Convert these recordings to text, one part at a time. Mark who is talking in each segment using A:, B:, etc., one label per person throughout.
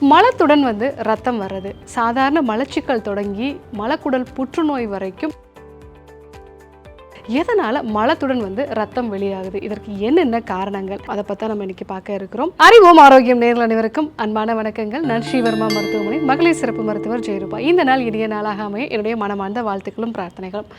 A: மலத்துடன் வந்து ரத்தம் வர்றது. சாதாரண மலச்சிக்கல் தொடங்கி மலக்குடல் புற்றுநோய் வரைக்கும் எதனால மலத்துடன் வந்து ரத்தம் வெளியாகுது? இதற்கு என்னென்ன காரணங்கள்? அதை பற்றி நம்ம இன்னைக்கு பார்க்க இருக்கிறோம். அறிவோம் ஆரோக்கியம் நேரில் அனைவருக்கும் அன்பான வணக்கங்கள். நான் ஸ்ரீவர்மா மருத்துவமனை மகளிர் சிறப்பு மருத்துவர் ஜெயரூபா. இந்த நாள் இனிய நாளாக அமைய என்னுடைய மனமார்ந்த வாழ்த்துக்களும் பிரார்த்தனைகளும்.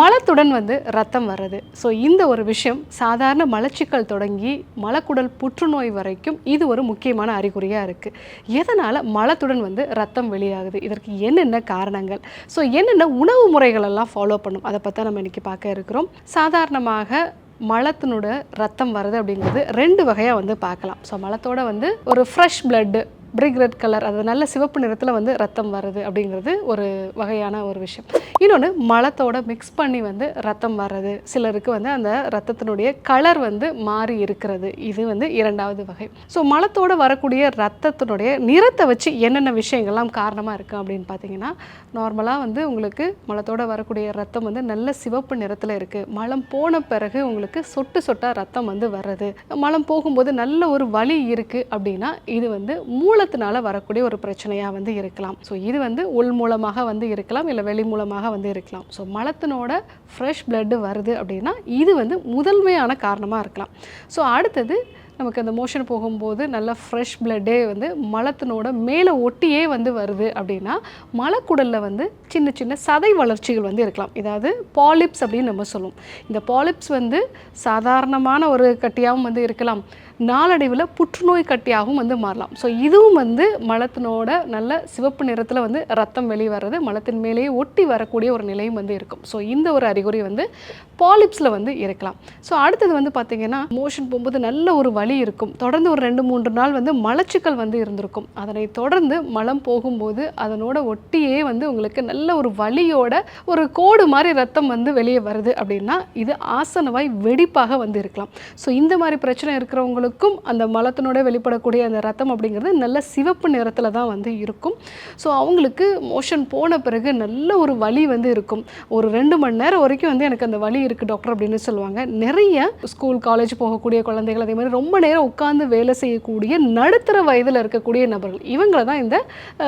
A: மலத்துடன் வந்து ரத்தம் வர்றது. ஸோ இந்த ஒரு விஷயம் சாதாரண மலச்சிக்கல் தொடங்கி மலக்குடல் புற்றுநோய் வரைக்கும் இது ஒரு முக்கியமான அறிகுறியாக இருக்குது எதனால் மலத்துடன் வந்து ரத்தம் வெளியாகுது? இதற்கு என்னென்ன காரணங்கள்? ஸோ என்னென்ன உணவு முறைகள் எல்லாம் ஃபாலோ பண்ணும்? அதை பற்றி நம்ம இன்னைக்கு பார்க்க இருக்கிறோம். சாதாரணமாக மலத்தினோட ரத்தம் வருது அப்படிங்கிறது ரெண்டு வகையாக வந்து பார்க்கலாம். ஸோ மலத்தோட வந்து ஒரு fresh blood brick red colour அது நல்ல சிவப்பு நிறத்தில் வந்து ரத்தம் வருது அப்படிங்கிறது ஒரு வகையான ஒரு விஷயம். இன்னொன்று மலத்தோட மிக்ஸ் பண்ணி வந்து ரத்தம் வர்றது. சிலருக்கு வந்து அந்த ரத்தத்தினுடைய கலர் வந்து மாறி இருக்கிறது. இது வந்து இரண்டாவது வகை. ஸோ மலத்தோடு வரக்கூடிய ரத்தத்தினுடைய நிறத்தை வச்சு என்னென்ன விஷயங்கள்லாம் காரணமாக இருக்குது அப்படின்னு பார்த்தீங்கன்னா நார்மலாக வந்து உங்களுக்கு மலத்தோட வரக்கூடிய ரத்தம் வந்து நல்ல சிவப்பு நிறத்தில் இருக்குது மலம் போன பிறகு உங்களுக்கு சொட்டு சொட்டாக ரத்தம் வந்து வர்றது. மலம் போகும்போது நல்ல ஒரு வலி இருக்குது அப்படின்னா இது வந்து மூலத்தினால வரக்கூடிய ஒரு பிரச்சனையாக வந்து இருக்கலாம். ஸோ இது வந்து உள் மூலமாக வந்து இருக்கலாம் இல்லை வெளி மூலமாக வந்து இருக்கலாம். ஸோ மலத்தினோட ஃப்ரெஷ் பிளட்டு வருது அப்படின்னா இது வந்து முதன்மையான காரணமாக இருக்கலாம். ஸோ அடுத்தது நமக்கு அந்த மோஷன் போகும்போது நல்ல ஃப்ரெஷ் பிளட்டே வந்து மலத்தினோட மேலே ஒட்டியே வந்து வருது அப்படின்னா மலக்குடலில் வந்து சின்ன சின்ன சதை வளர்ச்சிகள் வந்து இருக்கலாம். இதாவது பாலிப்ஸ் அப்படின்னு நம்ம சொல்லுவோம் இந்த பாலிப்ஸ் வந்து சாதாரணமான ஒரு கட்டியாகவும் வந்து இருக்கலாம். நாளடைவில் புற்றுநோய் கட்டியாகவும் வந்து மாறலாம். ஸோ இதுவும் வந்து மலத்தினோட நல்ல சிவப்பு நிறத்தில் வந்து ரத்தம் வெளியே வர்றது மலத்தின் மேலேயே ஒட்டி வரக்கூடிய ஒரு நிலையும் வந்து இருக்கும். ஸோ இந்த ஒரு அறிகுறி வந்து பாலிப்ஸில் வந்து இருக்கலாம். ஸோ அடுத்தது வந்து பார்த்திங்கன்னா மோஷன் போகும்போது நல்ல ஒரு வலி இருக்கும். தொடர்ந்து ஒரு ரெண்டு மூன்று நாள் வந்து மலச்சிக்கல் வந்து இருந்திருக்கும். அதனை தொடர்ந்து மலம் போகும்போது அதனோட ஒட்டியே வந்து உங்களுக்கு நல்ல ஒரு வலியோட ஒரு கோடு மாதிரி ரத்தம் வந்து வெளியே வருது அப்படின்னா இது ஆசனவாய் வெடிப்பாக வந்து இருக்கலாம். ஸோ இந்த மாதிரி பிரச்சனை இருக்கிறவங்களுக்கும் அந்த மலத்தினோட வெளிப்படக்கூடிய அந்த ரத்தம் அப்படிங்கிறது நல்ல சிவப்பு நிறத்தில் தான் வந்து இருக்கும். ஸோ அவங்களுக்கு மோஷன் போன பிறகு நல்ல ஒரு வலி வந்து இருக்கும். ஒரு ரெண்டு மணி நேரம் வரைக்கும் வந்து எனக்கு அந்த வலி இருக்குது டாக்டர் அப்படின்னு சொல்லுவாங்க. நிறைய ஸ்கூல் காலேஜ் போகக்கூடிய குழந்தைகள் அதே மாதிரி ரொம்ப நேரம் உட்காந்து வேலை செய்யக்கூடிய நடுத்தர வயதில் இருக்கக்கூடிய நபர்கள் இவங்களை தான் இந்த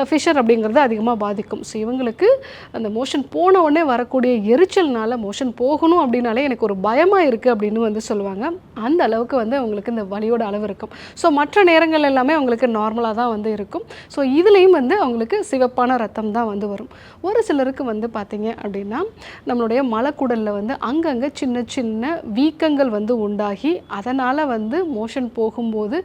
A: ஃபிஷர் அப்படிங்கிறது அதிகமாக பாதிக்கும். ஸோ இவங்களுக்கு அந்த மோஷன் போன உடனே வரக்கூடிய எரிச்சல்னால மோஷன் போகணும் அப்படின்னாலே எனக்கு ஒரு பயமாக இருக்குது அப்படின்னு வந்து சொல்லுவாங்க. அந்த அளவுக்கு வந்து அவங்களுக்கு இந்த வலியோட அளவு இருக்கும். ஸோ மற்ற நேரங்கள் எல்லாமே அவங்களுக்கு நார்மலாக தான் வந்து இருக்கும். ஸோ இதுலேயும் வந்து அவங்களுக்கு சிவப்பான ரத்தம் தான் வந்து வரும். ஒரு சிலருக்கு வந்து பார்த்தீங்க அப்படின்னா நம்மளுடைய மலக்குடலில் வந்து அங்கங்கே சின்ன சின்ன வீக்கங்கள் வந்து உண்டாகி அதனால் வந்து மோஷன் போகும்போது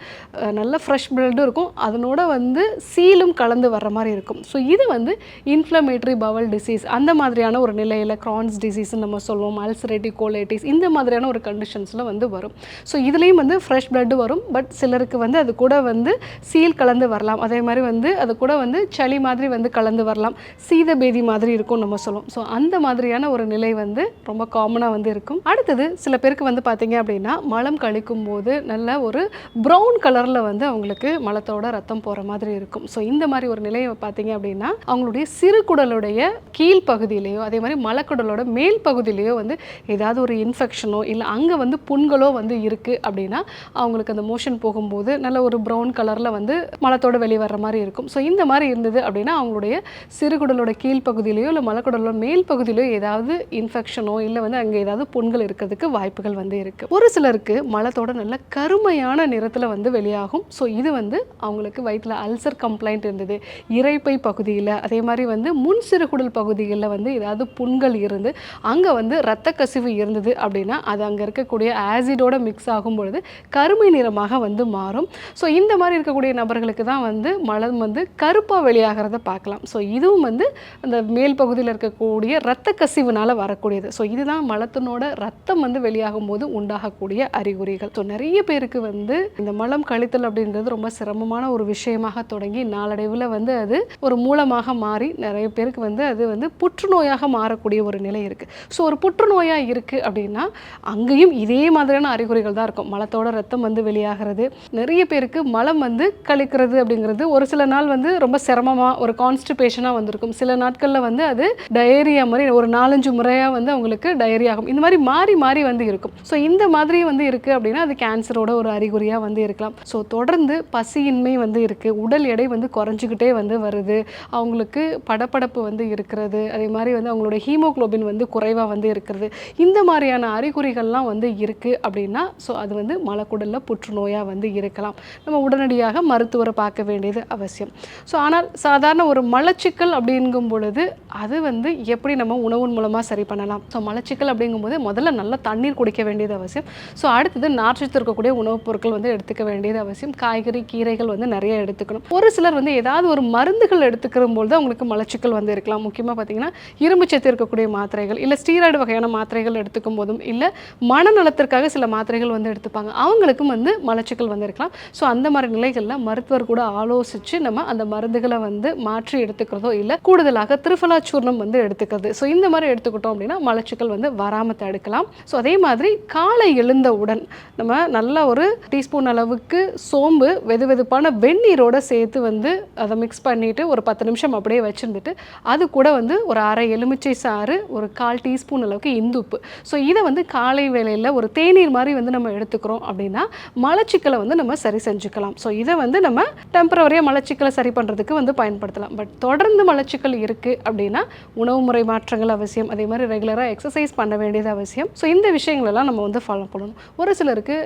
A: நல்ல ஃப்ரெஷ் பிளட்டும் இருக்கும். அதனோட வந்து சீலும் கலந்து வர்ற மாதிரி இருக்கும். ஸோ இது வந்து இன்ஃப்ளமேட்ரி பவல் டிசீஸ் அந்த மாதிரியான ஒரு நிலையில் க்ரான்ஸ் டிசீஸ்னு நம்ம சொல்லுவோம் அல்சரேட்டிவ் கோலைட்டிஸ் இந்த மாதிரியான ஒரு கண்டிஷன்ஸில் வந்து வரும். ஸோ இதுலேயும் வந்து ஃப்ரெஷ் கொண்டு வரும். பட் சிலருக்கு வந்து அது கூட வந்து சீல் கலந்து வரலாம். அதே மாதிரி வந்து அது கூட வந்து சளி மாதிரி வந்து கலந்து வரலாம். சீத பேதி மாதிரி இருக்கும் நம்ம சொல்லுவோம். ஸோ அந்த மாதிரியான ஒரு நிலை வந்து ரொம்ப காமனாக வந்து இருக்கும். அடுத்தது சில பேருக்கு வந்து பார்த்தீங்க அப்படின்னா மலம் கழிக்கும் போது நல்ல ஒரு ப்ரௌன் கலரில் வந்து அவங்களுக்கு மலத்தோட ரத்தம் போகிற மாதிரி இருக்கும். ஸோ இந்த மாதிரி ஒரு நிலையை பார்த்தீங்க அப்படின்னா அவங்களுடைய சிறுகுடலுடைய கீழ் பகுதியிலையோ அதே மாதிரி மலக்குடலோட மேல் பகுதியிலையோ வந்து ஏதாவது ஒரு இன்ஃபெக்ஷனோ இல்லை அங்கே வந்து புண்களோ வந்து இருக்குது அப்படின்னா அவங்களுக்கு அந்த மோஷன் போகும்போது நல்ல ஒரு ப்ரௌன் கலரில் வந்து மலத்தோட வெளியே வர்ற மாதிரி இருக்கும். ஸோ இந்த மாதிரி இருந்தது அப்படின்னா அவங்களுடைய சிறுகுடலோட கீழ்ப்பகுதியிலையோ இல்லை மலக்குடலோட மேல் பகுதியிலையோ ஏதாவது இன்ஃபெக்ஷனோ இல்லை வந்து அங்கே ஏதாவது புண்கள் இருக்கிறதுக்கு வாய்ப்புகள் வந்து இருக்குது ஒரு சிலருக்கு மலத்தோட நல்ல கருமையான நிறத்தில் வந்து வெளியாகும். ஸோ இது வந்து அவங்களுக்கு வயிற்றில் அல்சர் கம்ப்ளைண்ட் இருந்தது. இறைப்பை பகுதியில் அதே மாதிரி வந்து முன் சிறுகுடல் பகுதிகளில் வந்து ஏதாவது புண்கள் இருந்து அங்கே வந்து ரத்த கசிவு இருந்தது அப்படின்னா அது அங்கே இருக்கக்கூடிய ஆசிடோட மிக்ஸ் ஆகும் பொழுது கருமை நிறமாக வந்து மாறும். ஸோ இந்த மாதிரி இருக்கக்கூடிய நபர்களுக்கு தான் வந்து மலம் வந்து கருப்பாக வெளியாகிறத பார்க்கலாம். ஸோ இதுவும் வந்து அந்த மேல் பகுதியில் இருக்கக்கூடிய இரத்த கசிவுனால் வரக்கூடியது. ஸோ இதுதான் மலத்தினோட ரத்தம் வந்து வெளியாகும் போது உண்டாகக்கூடிய அறிகுறிகள். ஸோ நிறைய பேருக்கு வந்து இந்த மலம் கழித்தல் அப்படின்றது ரொம்ப சிரமமான ஒரு விஷயமாக தொடங்கி நாளடைவில் வந்து அது ஒரு மூலமாக மாறி நிறைய பேருக்கு வந்து அது வந்து புற்றுநோயாக மாறக்கூடிய ஒரு நிலை இருக்குது ஸோ ஒரு புற்றுநோயாக இருக்குது அப்படின்னா அங்கேயும் இதே மாதிரியான அறிகுறிகள் தான் இருக்கும். மலத்தோட ரத்தம் வந்து வந்து வெளியாகிறது. நிறைய பேருக்கு மலம் வந்து கழிக்கிறது அப்படிங்கிறது ஒரு சில நாள் வந்து ரொம்ப சிரமமாக ஒரு கான்ஸ்டிபேஷனாக வந்திருக்கும். சில நாட்களில் வந்து அது டயரியா மாதிரி ஒரு நாலஞ்சு முறையாக வந்து அவங்களுக்கு டயரி ஆகும். இந்த மாதிரி மாறி மாறி வந்து இருக்கும். ஸோ இந்த மாதிரி வந்து இருக்குது அப்படின்னா அது கேன்சரோட ஒரு அறிகுறியாக வந்து இருக்கலாம். ஸோ தொடர்ந்து பசியின்மை வந்து இருக்குது உடல் எடை வந்து குறைஞ்சிக்கிட்டே வந்து வருது. அவங்களுக்கு படப்படப்பு வந்து இருக்கிறது. அதே மாதிரி வந்து அவங்களோட ஹீமோகுளோபின் வந்து குறைவாக வந்து இருக்கிறது. இந்த மாதிரியான அறிகுறிகள்லாம் வந்து இருக்குது அப்படின்னா ஸோ அது வந்து மலக்குடலில் புற்றுநோயாக வந்து இருக்கலாம். நம்ம உடனடியாக மருத்துவரை பார்க்க வேண்டியது அவசியம். ஸோ ஆனால் சாதாரண ஒரு மலச்சிக்கல் அப்படிங்கும் பொழுது அது வந்து எப்படி நம்ம உணவின் மூலமாக சரி பண்ணலாம்? ஸோ மலச்சிக்கல் அப்படிங்கும்போது முதல்ல நல்லா தண்ணீர் குடிக்க வேண்டியது அவசியம். ஸோ அடுத்தது நார்ச்சத்து இருக்கக்கூடிய உணவுப் பொருட்கள் வந்து எடுத்துக்க வேண்டியது அவசியம். காய்கறி கீரைகள் வந்து நிறைய எடுத்துக்கணும். ஒரு சிலர் வந்து ஏதாவது ஒரு மருந்துகள் எடுத்துக்கிற பொழுது அவங்களுக்கு மலச்சிக்கல் வந்து இருக்கலாம். முக்கியமாக பார்த்தீங்கன்னா இரும்பு சத்து இருக்கக்கூடிய மாத்திரைகள் இல்லை ஸ்டீராய்டு வகையான மாத்திரைகள் எடுத்துக்கும் போதும் இல்லை மனநலத்திற்காக சில மாத்திரைகள் வந்து எடுத்துப்பாங்க. அவங்களுக்கும் வந்து மலச்சிக்கல் வந்திருக்கலாம். ஸோ அந்த மாதிரி நிலைகளில் மருத்துவர் கூட ஆலோசித்து நம்ம அந்த மருந்துகளை வந்து மாற்றி எடுத்துக்கிறதோ இல்லை கூடுதலாக திருஃபலாச்சூர்ணம் வந்து எடுத்துக்கிறது. ஸோ இந்த மாதிரி எடுத்துக்கிட்டோம் அப்படின்னா மலச்சிக்கல் வந்து வராமல் தடுக்கலாம். ஸோ அதே மாதிரி காலை எழுந்தவுடன் நம்ம நல்ல ஒரு டீஸ்பூன் அளவுக்கு சோம்பு வெது வெதுப்பான வெந்நீரோட சேர்த்து வந்து அதை மிக்ஸ் பண்ணிவிட்டு ஒரு பத்து நிமிஷம் அப்படியே வச்சுருந்துட்டு அது கூட வந்து ஒரு அரை எலுமிச்சை சாறு ஒரு கால் டீஸ்பூன் அளவுக்கு இந்துப்பு. ஸோ இதை வந்து காலை வேளையில் ஒரு தேநீர் மாதிரி வந்து நம்ம எடுத்துக்கிறோம் அப்படின்னா மலச்சிக்கலை வந்து நம்ம சரி செஞ்சுக்கலாம். ஸோ இதை வந்து நம்ம டெம்பரவரியாக மலச்சிக்கலை சரி பண்ணுறதுக்கு வந்து பயன்படுத்தலாம். பட் தொடர்ந்து மலச்சிக்கல் இருக்குது அப்படின்னா உணவு முறை மாற்றங்கள் அவசியம் அதே மாதிரி ரெகுலராக எக்ஸசைஸ் பண்ண வேண்டியது அவசியம். ஸோ இந்த விஷயங்களெல்லாம் நம்ம வந்து ஃபாலோ பண்ணணும். ஒரு சிலருக்கு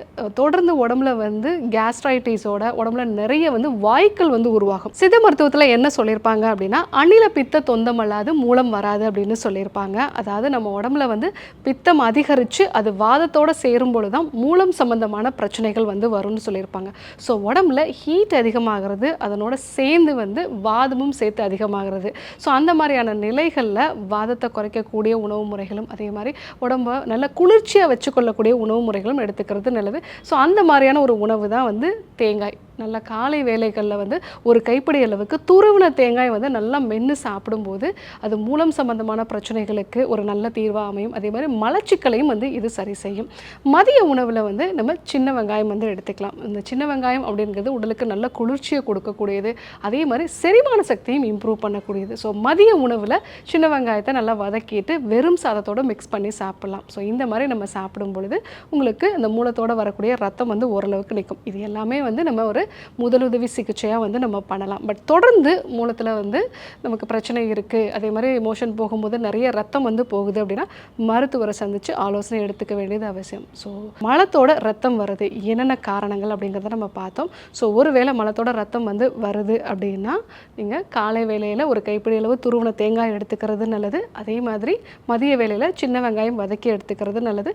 A: தொடர்ந்து உடம்புல வந்து கேஸ்ட்ரைட்டிஸோட உடம்புல நிறைய வந்து வாய்க்கள் வந்து உருவாகும். சித்த மருத்துவத்தில் என்ன சொல்லியிருப்பாங்க அப்படின்னா அணில பித்த தொந்தம் அல்லாது மூலம் வராது அப்படின்னு சொல்லியிருப்பாங்க. அதாவது நம்ம உடம்புல வந்து பித்தம் அதிகரித்து அது வாதத்தோட சேரும் பொழுது தான் மூலம் சம்பந்தமான பிரச்சனைகள் வந்து வரும்னு சொல்லியிருப்பாங்க. ஸோ உடம்புல ஹீட் அதிகமாகிறது அதனோட சேர்ந்து வந்து வாதமும் சேர்த்து அதிகமாகிறது. ஸோ அந்த மாதிரியான நிலைகளில் வாதத்தை குறைக்கக்கூடிய உணவு முறைகளும் அதே மாதிரி உடம்ப நல்ல குளிர்ச்சியாக வச்சுக்கொள்ளக்கூடிய உணவு முறைகளும் எடுத்துக்கிறது நல்லது. ஸோ அந்த மாதிரியான ஒரு உணவு தான் வந்து தேங்காய். நல்ல காலை வேலைகளில் வந்து ஒரு கைப்பிடி அளவுக்கு துருவின தேங்காய் வந்து நல்லா மென்று சாப்பிடும்போது அது மூலம் சம்பந்தமான பிரச்சனைகளுக்கு ஒரு நல்ல தீர்வாக அமையும். அதே மாதிரி மலச்சிக்கலையும் வந்து இது சரி செய்யும். மதிய உணவில் வந்து நம்ம சின்ன வெங்காயம் வந்து எடுத்துக்கலாம். இந்த சின்ன வெங்காயம் அப்படிங்கிறது உடலுக்கு நல்ல குளிர்ச்சியை கொடுக்கக்கூடியது. அதே மாதிரி செரிமான சக்தியும் இம்ப்ரூவ் பண்ணக்கூடியது. ஸோ மதிய உணவில் சின்ன வெங்காயத்தை நல்லா வதக்கிட்டு வெறும் சாதத்தோட மிக்ஸ் பண்ணி சாப்பிட்லாம். ஸோ இந்த மாதிரி நம்ம சாப்பிடும் பொழுது உங்களுக்கு இந்த மூலத்தோடு வரக்கூடிய ரத்தம் வந்து ஓரளவுக்கு நிற்கும் இது எல்லாமே வந்து நம்ம ஒரு முதலுதவி சிகிச்சையாக வந்து நம்ம பண்ணலாம். பட் தொடர்ந்து மூலத்தில் வந்து நமக்கு பிரச்சனை இருக்குது அதே மாதிரி மோஷன் போகும்போது நிறைய ரத்தம் வந்து போகுது அப்படின்னா மருத்துவரை சந்தித்து ஆலோசனை எடுத்துக்க வேண்டியது அவசியம். ஸோ மலத்தோட ரத்தம் வருது. என்னென்ன காரணங்கள் அப்படிங்கிறத நம்ம பார்த்தோம். ஸோ ஒருவேளை மலத்தோட ரத்தம் வந்து வருது அப்படின்னா நீங்கள் காலை வேலையில் ஒரு கைப்பிடி அளவு துருவன தேங்காய் எடுத்துக்கிறது நல்லது. அதே மாதிரி மதிய வேலையில் சின்ன வெங்காயம் வதக்கி எடுத்துக்கிறது நல்லது.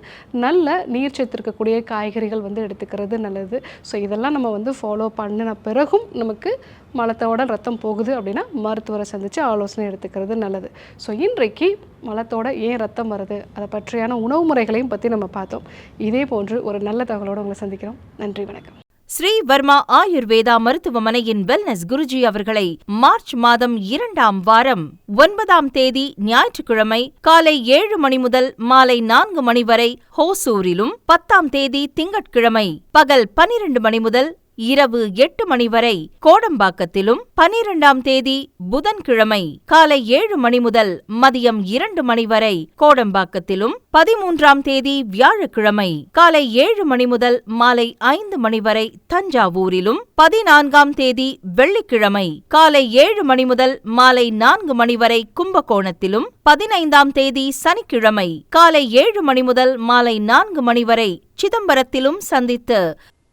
A: நல்ல நீர்ச்சத்து இருக்கக்கூடிய காய்கறிகள் வந்து எடுத்துக்கிறது நல்லது. ஸோ இதெல்லாம் நம்ம வந்து ஃபாலோ ஃபாலோ பண்ணின பிறகும் நமக்கு மலத்தோட ரத்தம் போகுது அப்படின்னா மருத்துவரை சந்தித்து ஆலோசனை எடுத்துக்கிறது நல்லது. ஸோ இன்றைக்கு மலத்தோட ஏன் ரத்தம் வருது? அதை பற்றியான உணவு முறைகளையும் பற்றி நம்ம பார்த்தோம். இதே போன்று ஒரு நல்ல தகவலோடு உங்களை சந்திக்கிறோம். நன்றி வணக்கம்.
B: ஸ்ரீ வர்மா ஆயுர்வேதா மருத்துவமனையின் வெல்னஸ் குருஜி அவர்களை மார்ச் மாதம் இரண்டாம் வாரம் ஒன்பதாம் தேதி ஞாயிற்றுக்கிழமை காலை ஏழு மணி முதல் மாலை நான்கு மணி வரை ஹோசூரிலும் பத்தாம் தேதி திங்கட்கிழமை பகல் பனிரெண்டு மணி முதல் இரவு எட்டு மணி வரை கோடம்பாக்கத்திலும் பனிரெண்டாம் தேதி புதன்கிழமை காலை ஏழு மணி முதல் மதியம் இரண்டு மணி வரை கோடம்பாக்கத்திலும் பதிமூன்றாம் தேதி வியாழக்கிழமை காலை ஏழு மணி முதல் மாலை ஐந்து மணி வரை தஞ்சாவூரிலும் பதினான்காம் தேதி வெள்ளிக்கிழமை காலை ஏழு மணி முதல் மாலை நான்கு மணி வரை கும்பகோணத்திலும் பதினைந்தாம் தேதி சனிக்கிழமை காலை ஏழு மணி முதல் மாலை நான்கு மணி வரை சிதம்பரத்திலும் சந்தித்து